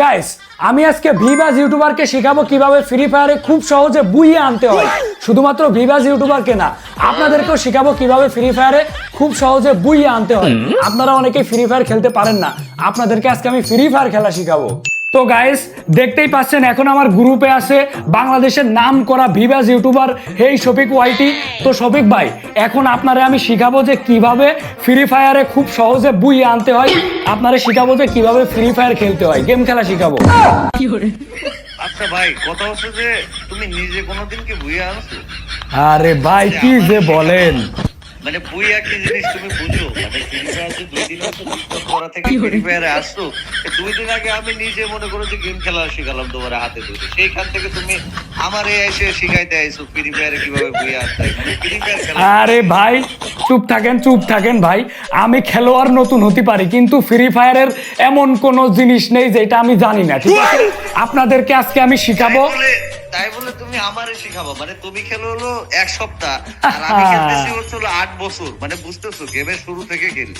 Guys আমি আজকে ভিভাস ইউটিউবারকে শেখাবো কীভাবে ফ্রি ফায়ারে খুব সহজে বুইয়ে আনতে হয়। শুধুমাত্র ভিভাস ইউটিউবারকে না আপনাদেরকেও শেখাবো কীভাবে ফ্রি ফায়ারে খুব সহজে বুইয়ে আনতে হয়। আপনারা অনেকেই ফ্রি ফায়ার খেলতে পারেন না। আপনাদেরকে আজকে আমি ফ্রি ফায়ার খেলা শেখাবো। তো গাইস দেখতেই পাচ্ছেন এখন আমার গ্রুপে আছে বাংলাদেশের নাম করা ভিভাস ইউটিউবার হেই শফিক ওয়াইটি। তো শফিক ভাই এখন আপনারে আমি শিখাবো যে কীভাবে ফ্রি ফায়ারে খুব সহজে বুইয়ে আনতে হয়। আপনারে শিখাবো যে কীভাবে ফ্রি ফায়ার খেলতে হয়। গেম খেলা শিখাবো। আচ্ছা ভাই কথা হচ্ছে যে তুমি নিজে কোনোদিন কি বুইয়া আনছো? আরে ভাই কি যে বলেন। মানে বুইয়া কি জিনিস তুমি বুঝো। মানে ফায়ার যে দুই দিন টিকটক করা থেকে ফ্রি ফায়ারে আসছো দুই দিন আগে আমি নিজে মনে করো যে গেম খেলা শিখালাম তোমার হাতে ধরে সেইখান থেকে তুমি আমারে এসে শিখাইতে আইছো ফ্রি ফায়ারে কীভাবে বুইয়া আনতে মানে ফ্রি ফায়ার খেলা। আরে ভাই চুপ থাকেন চুপ থাকেন ভাই। আমি খেলোয়াড় নতুন হতে পারি কিন্তু ফ্রি ফায়ারের এমন কোনো জিনিস নেই যেটা আমি জানি না ঠিক আছে? আপনাদেরকে আজকে আমি শিখাবো। তাই বলে তুমি আমারে শিখাবো। মানে তুমি খেলো হলো এক সপ্তাহ আর আমি খেলতেছি হচ্ছে আট বছর। মানে বুঝতেছো গেমের শুরু থেকে খেলি।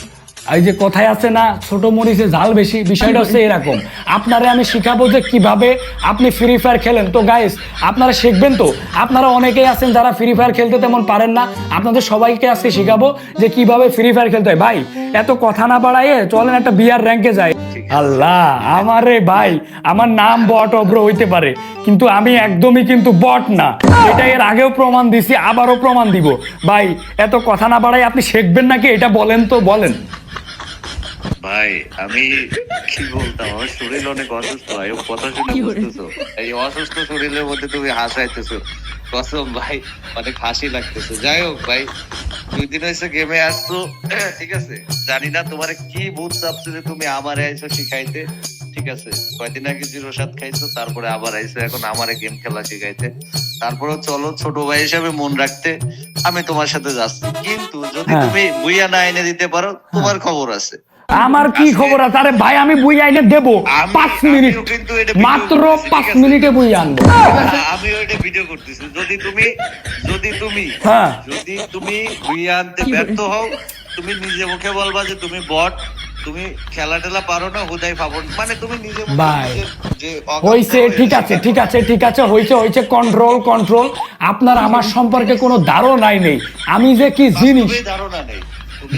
এই যে কথায় আছে না ছোট মরিচে ঝাল বেশি বিষয়টা হচ্ছে এরকম। আপনারে আমি শিখাবো যে কীভাবে আপনি ফ্রি ফায়ার খেলেন। তো গাইস আপনারা শিখবেন তো? আপনারা অনেকেই আছেন যারা ফ্রি ফায়ার খেলতে তেমন পারেন না। আপনাদের সবাইকে আজকে শিখাবো যে কীভাবে ফ্রি ফায়ার খেলতে হয়। ভাই এত কথা না বাড়াইয়ে চলেন একটা বিয়ার র্যাঙ্কে যাই। আল্লাহ, আমারে ভাই, আমার নাম বট অব্র হইতে পারে, কিন্তু আমি একদমই কিন্তু বট না। এটা এর আগেও প্রমাণ দিছি, আবারও প্রমাণ দিব। ভাই, এত কথা না বাড়াই আপনি শিখবেন নাকি? এটা বলেন তো, বলেন। ভাই আমি কি বলতাম? আমার শরীর অনেক অসুস্থ ভাই। ও কথা শুনে বুঝতেছো? এই অসুস্থ শরীরের মধ্যে তুমি হাসাইতেছো। কসম ভাই অনেক হাসি লাগতেছে। যাই হোক ভাই দুই দিন হয়েছে গেমে আসছো ঠিক আছে? জানি না তোমার কি ভূত চাপছে যে তুমি আমারে আইছো শিখাইতে ঠিক আছে? কয়দিন আগে জিরো সাত খাইছো তারপরে আবার আইছো এখন আমারে গেম খেলা শিখাইতে। তারপরে চলো ছোট ভাই হিসাবে মন রাখতে আমি তোমার সাথে যাচ্ছি। কিন্তু যদি হ্যাঁ। তুমি বুইয়া না এনে দিতে পারো তোমার খবর আছে। আমার কি খবর আছে? আরে ভাই আমি বই আইনে দেবো। পাঁচ মিনিট। মাত্র পাঁচ মিনিটে বই আনব। আমি ওইটা ভিডিও করতেছি। যদি তুমি যদি তুমি হ্যাঁ। যদি তুমি বুইয়া আনতে ব্যর্থ হও তুমি নিজে মুখে বলবা যে তুমি বট তুমি খেলা টেলা পারো না হুদাই পাবো না। মানে তুমি নিজে ভাই, হয়ে ঠিক আছে ঠিক আছে ঠিক আছে হয়েছে হয়েছে কন্ট্রোল কন্ট্রোল আপনার আমার সম্পর্কে কোনো ধারণাই নেই। আমি যে কি জিনিস ধারণা নেই।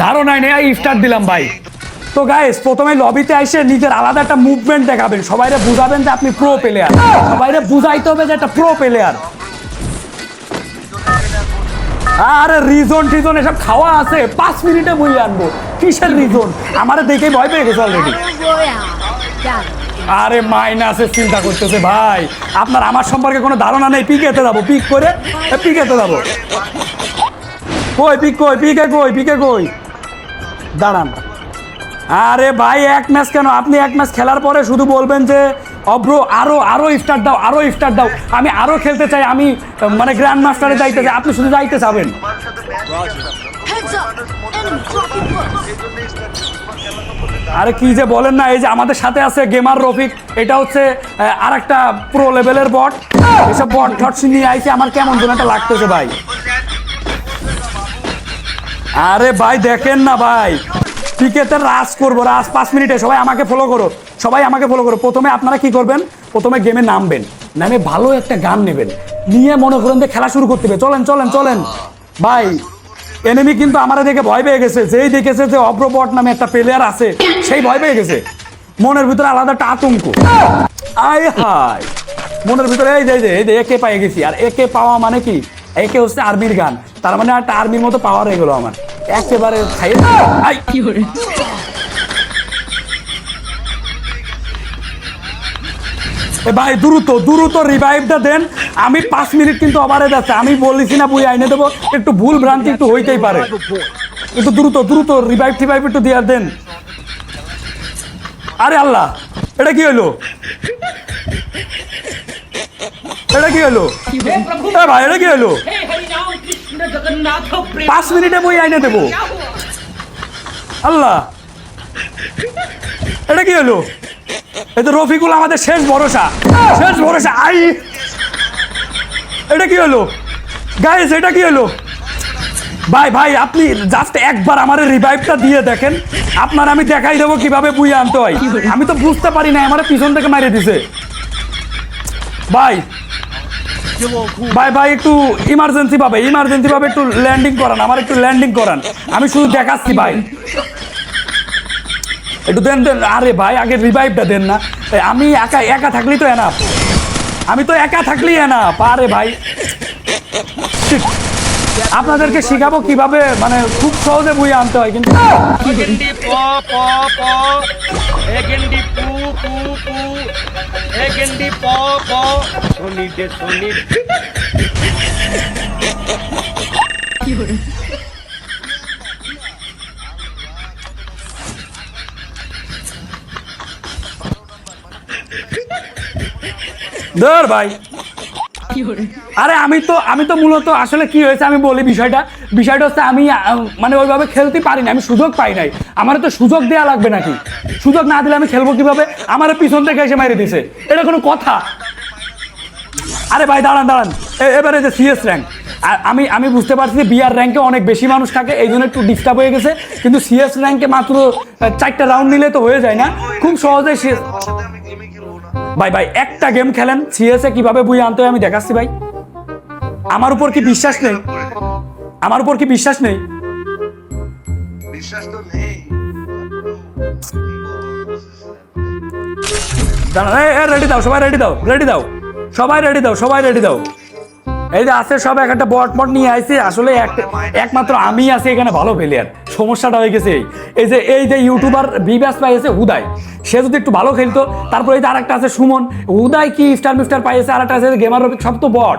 ধারণাই নেই ইফতার দিলাম ভাই। তো গাইস প্রথমে লবিতে এসে নিজের আলাদা একটা মুভমেন্ট দেখাবেন। সবাইরে বুঝাবেন যে আপনি প্রো প্লেয়ার সবাইরে বুঝাইতে হবে যে একটা প্রো প্লেয়ার আরে রিজন টিজন, এসব খাওয়া আছে। পাঁচ মিনিটে বই আনব। কিসের রিজন আমারে দেখে ভয় পেয়ে গেছে অলরেডি. আরে মাইনাসের চিন্তা করতেছে ভাই। আপনার আমার সম্পর্কে কোনো ধারণা নেই। পিকেতে যাব পিক করে পিকেতে যাব। কই পিক কই পিকে কই পিকে কই? দাঁড়ান। আরে ভাই এক ম্যাচ কেন? আপনি এক ম্যাচ খেলার পরে শুধু বলবেন যে অব্র আরও আরও স্টার্ট দাও আরও স্টার্ট দাও। আমি আরও খেলতে চাই আমি মানে গ্র্যান্ড মাস্টারে যাইতে চাই। আপনি শুধু যাইতে চাবেন. আরে কি যে বলেন না এই যে আমাদের সাথে আছে গেমার রফিক এটা হচ্ছে আর একটা প্রো লেভেলের বট এসব বট ঠট নিয়ে আইছে আমার কেমন যেন একটা লাগতেছে ভাই। আরে ভাই দেখেন না ভাই। টিকেতে রাস করব রাস পাঁচ মিনিটে সবাই আমাকে ফলো করো। সবাই আমাকে ফলো করো। প্রথমে আপনারা কি করবেন? প্রথমে গেমে নামবেন। নামে ভালো একটা গান নেবেন। নিয়ে মনে করেন খেলা শুরু করতে হবে। চলেন চলেন চলেন। ভাই এনিমি কিন্তু আমার দেখে ভয় পেয়ে গেছে। যেই দেখেছে যে অব্রবট নামে একটা প্লেয়ার আছে, সেই ভয় পেয়ে গেছে। মনের ভিতরে আলাদা একটা আতঙ্ক। আয় হায়। মনের ভিতরে এই যে এই যে একে পেয়ে গেছি। আর একে পাওয়া মানে কি? একে হচ্ছে আর্মির গান। তার মানে একটা আর্মির মতো পাওয়ার হয়ে গেলো আমার। একেবারে খাই ভাই দ্রুত দ্রুত রিভাইভটা দেন। আমি পাঁচ মিনিট কিন্তু ওভারে যাচ্ছে। আমি বলেছি না বই আইনে দেবো। একটু ভুল ভ্রান্তি একটু হইতেই পারে। একটু দ্রুত দ্রুত রিভাইভ টিভাইভ একটু দিয়ে দেন। আরে আল্লাহ এটা কি হলো? এটা কি হলো? এ ভাই এটা কি হলো? পাঁচ মিনিটে বই আইনে দেবো। আল্লাহ। এটা কি হলো? এই তো রফিকুল আমাদের শেষ ভরসা। শেষ ভরসা, আই। এটা কি হলো? গাইস এটা কি হলো? ভাই ভাই, আপনি জাস্ট একবার আমার রিভাইভটা দিয়ে দেখেন। আপনার আমি দেখাই দেবো কীভাবে বুয়ে আনতে হয়। আমি তো বুঝতে পারি না আমার পিছন থেকে মারিয়ে দিছে। ভাই ভাই ভাই, একটু ইমার্জেন্সি ভাবে ইমার্জেন্সি ভাবে একটু ল্যান্ডিং করান, আমার একটু ল্যান্ডিং করান। আমি শুধু দেখাচ্ছি, ভাই। একটু দেন দেন, আরে ভাই, আগে রিভাইভটা দেন না। আমি একা একা থাকলেই তো এনাফ আমি তো একা থাকলেই এনাফ আরে ভাই। আপনাদেরকে শিখাবো কীভাবে মানে খুব সহজে বই আনতে হয়, কিন্তু এ পু পু পু। প প শনি দে, শনি ধর ভাই। আরে আমি তো আমি তো মূলত আসলে কি হয়েছে আমি বলি বিষয়টা। বিষয়টা হচ্ছে আমি মানে ওইভাবে খেলতে পারি না, আমি সুযোগ পাই নাই। আমার তো সুযোগ দেওয়া লাগবে নাকি? সুযোগ না দিলে আমি খেলব কীভাবে? আমার পিছন থেকে এসে মেরে দিছে। এটা কোনো কথা। আরে ভাই, দাঁড়ান দাঁড়ান। এবারে যে সিএস র্যাঙ্ক আমি আমি বুঝতে পারছি বিআর র্যাঙ্কে অনেক বেশি মানুষ থাকে, এই জন্য একটু ডিস্টার্ব হয়ে গেছে। কিন্তু সিএস র্যাঙ্কে মাত্র চারটা রাউন্ড নিলে তো হয়ে যায় না। খুব সহজে না ভাই ভাই, একটা গেম খেলেন। সিএসএ কীভাবে বুঝে আনতে হয় আমি দেখাচ্ছি, ভাই। আমার উপর কি বিশ্বাস নেই? আমার উপর কি বিশ্বাস নেই? বিশ্বাস তো নেই। রেডি দাও সবাই রেডি দাও রেডি দাও সবাই রেডি দাও সবাই রেডি দাও। এই যে আছে সব এক একটা বট মট নিয়ে আইছে আসলে একমাত্র আমি আছি এখানে ভালো প্লেয়ার সমস্যাটা হয়ে গেছে এই। এই যে এই যে ইউটিউবার বিব্যাস পাইছে হুদাই। সে যদি একটু ভালো খেলতো তারপরে এই যে আরেকটা আছে সুমন হুদাই কি স্টার মিস্টার পাইছে আর একটা আছে গেমার সব তো বট।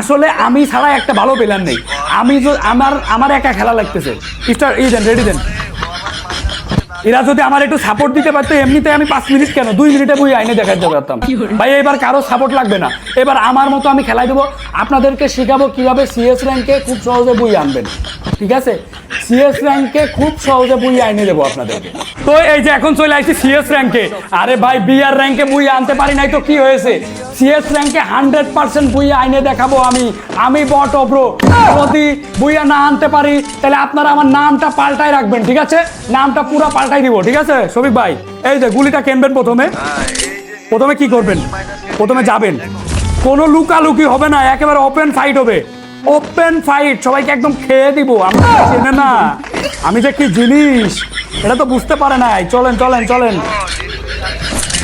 আসলে আমি ছাড়া একটা ভালো প্লেয়ার নেই। আমি আমার আমার একা খেলা লাগতেছে। স্টার এই দেন রেডি দেন। এরা যদি আমার একটু সাপোর্ট দিতে পারতো এমনিতে আমি পাঁচ মিনিট কেন? দুই মিনিটে বই আইনে দেখাতে পারতাম। ভাই এবার কারও সাপোর্ট লাগবে না। এবার আমার মতো আমি খেলাই দেবো। আপনাদেরকে শেখাবো কীভাবে সিএস র্যাঙ্কে খুব সহজে বই আনবেন। ঠিক আছে? সিএস র্যাঙ্কে খুব সহজে বই আইনে দেবো আপনাদেরকে। তো এই যে এখন চলে আসছি সিএস র্যাঙ্কে আরে ভাই বিআর র্যাঙ্কে বই আনতে পারি নাই তো কি হয়েছে? সিএস র্যাঙ্কে হান্ড্রেড পার্সেন্ট বই আইনে দেখাবো আমি। আমি বট অব্রো। যদি বইয়া না আনতে পারি, তাহলে আপনারা আমার নামটা পাল্টাই রাখবেন, ঠিক আছে? নামটা পুরো পাল্টাই দিব, ঠিক আছে? শফিক ভাই, এই যে গুলিটা কেনবেন প্রথমে। প্রথমে কি করবেন? প্রথমে যাবেন। কোনো লুকালুকি হবে না, একেবারে ওপেন ফাইট হবে। ওপেন ফাইট সবাইকে একদম খেয়ে দিব। আমরা চেনে না। আমি যে কি জিনিস, এটা তো বুঝতে পারে নাই। চলেন চলেন চলেন।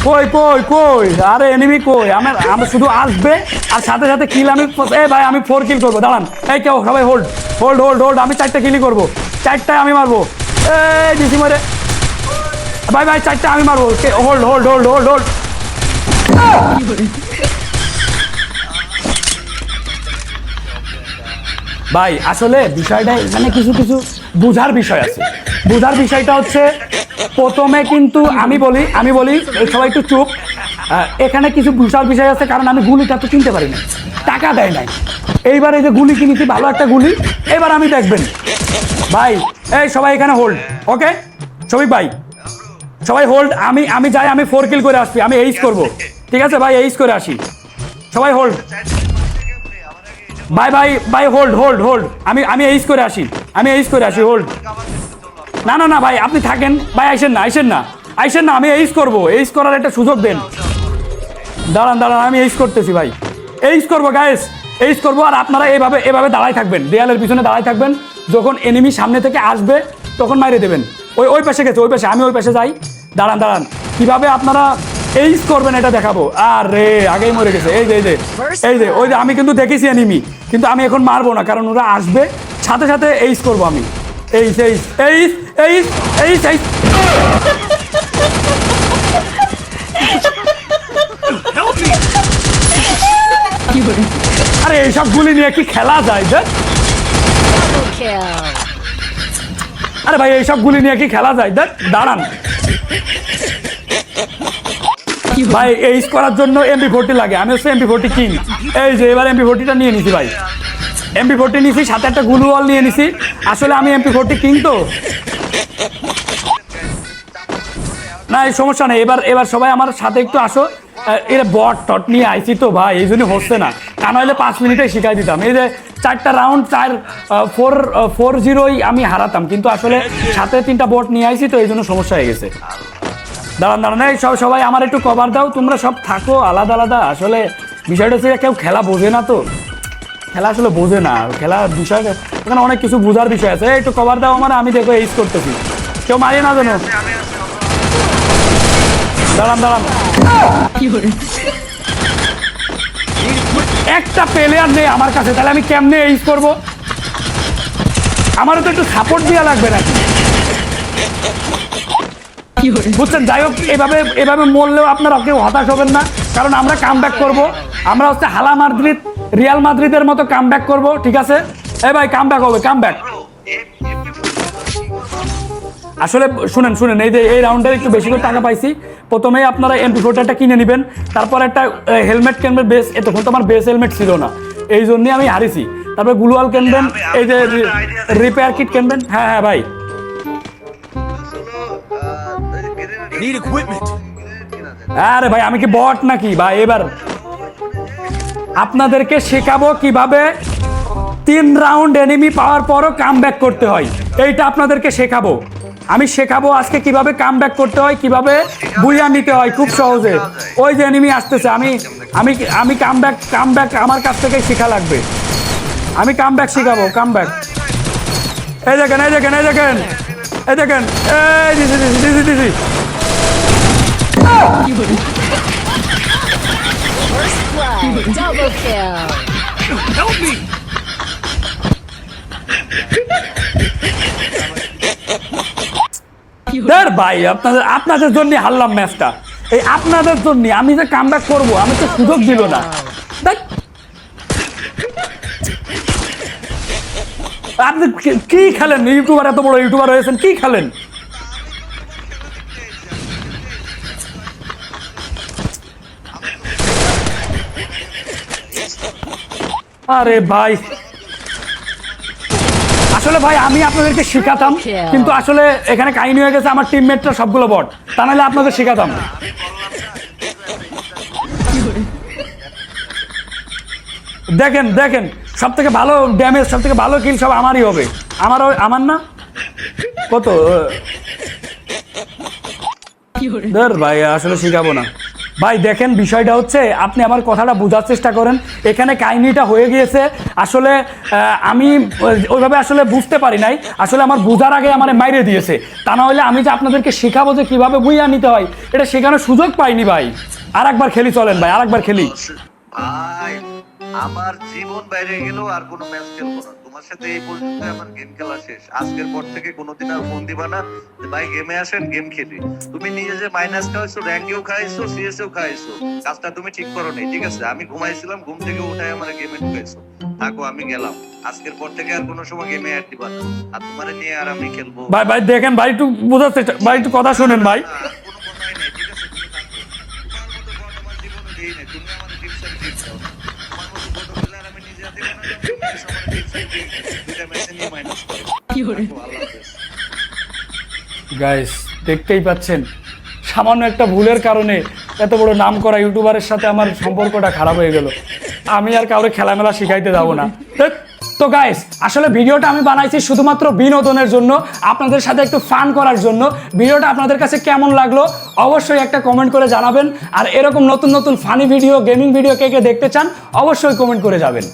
কই কই কই? আরে এনিমি কই? আমার আমি শুধু আসবে, আর সাথে সাথে কিল আমি এ ভাই, আমি ফোর কিল করব। দাঁড়ান। এই কেউ, সবাই হোল্ড হোল্ড হোল্ড হোল্ড আমি চারটে কিলই করব। চারটায় আমি মারবো। এই দিছি মারে। ভাই ভাই চারটা আমি মারবো। Hold hold hold hold hold ভাই, আসলে বিষয়টা এখানে কিছু কিছু বুঝার বিষয় আছে। বুঝার বিষয়টা হচ্ছে, প্রথমে কিন্তু আমি বলি আমি বলি সবাই একটু চুপ। এখানে কিছু বুঝার বিষয় আছে, কারণ আমি গুলিটা তো কিনতে পারি না টাকা দেয় নাই। এইবার এই যে গুলি কিনেছি, ভালো একটা গুলি। এবার আমি দেখবেন। ভাই, এই সবাই এখানে হোল্ড ওকে সবিক ভাই, সবাই হোল্ড আমি আমি যাই, আমি ফোর কিল করে আসছি, আমি এইস করব। ঠিক আছে ভাই এইস করে আসি। সবাই hold bye bye bye hold hold hold আমি আমি এইস করে আসি। আমি এইস করে আসি হোল্ড না না না, ভাই, আপনি থাকেন। ভাই, আইসেন না আইসেন না। আইসেন না, আমি এইস করব। এইস করার একটা সুযোগ দেন। দাঁড়ান দাঁড়ান, আমি এইস করতেছি, ভাই। এইস করব গায়েস এইস করব, আর আপনারা এইভাবে এভাবে দাঁড়াই থাকবেন। দেয়ালের পিছনে দাঁড়াই থাকবেন। যখন এনিমি সামনে থেকে আসবে, তখন মাইরে দেবেন। ওই ওই পাশে গেছে, ওই পাশে, আমি ওই পাশে যাই। দাঁড়ান দাঁড়ান। কীভাবে আপনারা এইস করবেন এটা দেখাবো। আর রে আগেই মরে গেছে। এই যে এই যে এই যে ওই যে আমি কিন্তু দেখেছি এনিমি কিন্তু আমি এখন মারবো না কারণ ওরা আসবে সাথে সাথে এইস করব আমি। Ace ace ace ace ace ace আরে এইসব গুলি নিয়ে কি খেলা যায় যে আরে ভাই এইসব গুলি নিয়ে কি খেলা যায় দেখ দাঁড়ান। ভাই এইস করার জন্য এমবি ফোরটি লাগে। আমি হচ্ছে এমবি ফোরটি কিং এই যে, এবার এমবি ফোরটিটা নিয়ে নিছি ভাই। এমবি ফোরটি নিছি, সাথে একটা গুলু ওয়াল নিয়ে নিছি। আসলে আমি এমপি ফোরটি কিং তো। না, এই সমস্যা নেই। এবার এবার সবাই আমার সাথে একটু আসো। এরা বট টট নিয়ে আইছি তো ভাই, এই জন্য হচ্ছে না। তা নইলে পাঁচ মিনিটে শিখাই দিতাম। এই যে, চারটা রাউন্ড চার ফোর ফোর জিরোই আমি হারাতাম। কিন্তু আসলে সাথে তিনটা বোট নিয়ে আইছি তো, এই জন্য সমস্যা হয়ে গেছে। দাঁড়ান দাঁড়ান এই সব সবাই আমার একটু কভার দাও তোমরা সব থাকো আলাদা আলাদা। আসলে বিষয়টা হচ্ছে কেউ খেলা বোঝে না তো। খেলা আসলে বোঝে না খেলা বিষয় এখানে অনেক কিছু বোঝার বিষয় আছে। এই একটু কভার দাও আমার আমি দেখো এইস করতেছি। কেউ মারিয়ে না জানো? দাঁড়ান দাঁড়ান। একটা প্লেয়ার নেই আমার কাছে তাহলে আমি কেমনে এইস করব? আমারও তো একটু সাপোর্ট দেওয়া লাগবে নাকি? বুঝছেন, যাই হোক, এভাবে এভাবে মরলেও আপনারা কেউ হতাশ হবেন না। কারণ আমরা কাম ব্যাক করব। আমরা হচ্ছে হালা মাদ্রিদ, রিয়াল মাদ্রিদের মতো কাম ব্যাক করব, ঠিক আছে? এ ভাই কাম ব্যাক হবে কাম ব্যাক আসলে শুনেন শুনেন, এই যে এই রাউন্ডের একটু বেশি করে টাকা পাইছি। প্রথমেই আপনারা এমপি ফোরটা কিনে নেবেন। তারপর একটা হেলমেট কিনবেন বেস তখন তো আমার বেস হেলমেট ছিল না। এই জন্যই আমি হারিছি। তারপর গ্লুয়াল কিনবেন, এই যে রিপেয়ার কিট কিনবেন। হ্যাঁ হ্যাঁ ভাই। Need equipment. আরে ভাই, আমি কি বট নাকি? ভাই, এবার আপনাদেরকে শেখাবো কীভাবে তিন রাউন্ড এনিমি পাওয়ার পরও কাম করতে হয়। এইটা আপনাদেরকে শেখাবো। আমি শেখাবো আজকে কীভাবে কাম করতে হয়, কীভাবে বুইয়া নিতে হয় খুব সহজে। ওই যে এনিমি আসতেছে, আমি আমি আমি কাম ব্যাক কাম ব্যাক আমার কাছ থেকে শেখা লাগবে। আমি কাম ব্যাক শেখাবো কাম ব্যাক এই দেখেন এই দেখেন এই দেখেন এই দেখেন, এই, দিছি দিছি দিছি দিছি। Blood. Double kill. Help me. ভাই, আপনাদের আপনাদের জন্য হারলাম ম্যাচটা এই আপনাদের জন্য আমি যে কাম ব্যাক করব, আমি তো সুযোগ দিল না। আপনি কি খেলেন ইউটিউবার এত বড় ইউটিউবার হয়েছেন, কি খেলেন আরে ভাই। আসলে ভাই আমি আপনাদেরকে শেখাতাম কিন্তু আসলে এখানে কাহিনী হয়ে গেছে আমার টিমমেটরা সবগুলো বট। তা নাহলে আপনাদের শেখাতাম। দেখেন দেখেন সব থেকে ভালো ড্যামেজ সব থেকে ভালো কিল সব আমারই হবে। আমারও আমার না? কত? ধর ভাই আসলে শিখাবো না। ভাই, দেখেন বিষয়টা হচ্ছে, আপনি আমার কথাটা বোঝার চেষ্টা করেন। এখানে কাহিনীটা হয়ে গিয়েছে, আসলে আমি ওইভাবে আসলে বুঝতে পারি নাই। আসলে আমার বোঝার আগে আমার মাইরে দিয়েছে। তা না হলে আমি যে আপনাদেরকে শেখাবো যে কীভাবে বুইয়া নিতে হয়, এটা শেখানোর সুযোগ পাইনি ভাই। আর একবার খেলি চলেন ভাই আর একবার খেলি আমার জীবন বাইরে গেলেও আর কোনো ম্যাচ খেলব না। তোমার সাথে এই পর্যন্ত আমার গেম খেলা শেষ। আজকের পর থেকে কোনোদিন আর ফোন দিবা না যে ভাই গেমে আসেন গেম খেলি। তুমি নিজে যে মাইনাস খাইছো র্যাঙ্কেও খাইছো সিএসএও খাইছো কাজটা তুমি ঠিক করো নাই ঠিক আছে? আমি ঘুমাইছিলাম ঘুম থেকে উঠাই আমার গেমে ঢুকাইছো। থাকো আমি গেলাম। আজকের পর থেকে আর কোনো সময় গেমে অ্যাড দিবা না। আর তোমার নিয়ে আর আমি খেলব। ভাই ভাই দেখেন ভাই একটু বোঝার চেষ্টা ভাই একটু কথা শোনেন ভাই আর কোনো কথাই নেই ঠিক আছে তুমি থাকো তোমার মতো বড় আমার জীবনে দেই নাই তুমি আমার টিপস এন্ড ট্রিক্স দাও তোমার মতো বড় প্লেয়ার আমি নিজে হাতে বানালাম তুমি এসে আমার টিপস এন্ড ট্রিক্স দুইটা ম্যাচে নিয়ে মাইনাস করো আল্লাহ হাফেজ গাইস দেখতেই পাচ্ছেন, সামান্য একটা ভুলের কারণে এত বড় নাম করা ইউটিউবারের সাথে আমার সম্পর্কটা খারাপ হয়ে গেল। আমি আর কাউরে খেলামেলা শিখাইতে যাব না। তো গাইস আসলে ভিডিওটা আমি বানাইছি শুধুমাত্র বিনোদনের জন্য, আপনাদের সাথে একটু ফান করার জন্য। ভিডিওটা আপনাদের কাছে কেমন লাগল অবশ্যই একটা কমেন্ট করে জানাবেন। আর এরকম নতুন নতুন ফানি ভিডিও গেমিং ভিডিও কে কে দেখতে চান, অবশ্যই কমেন্ট করে যাবেন।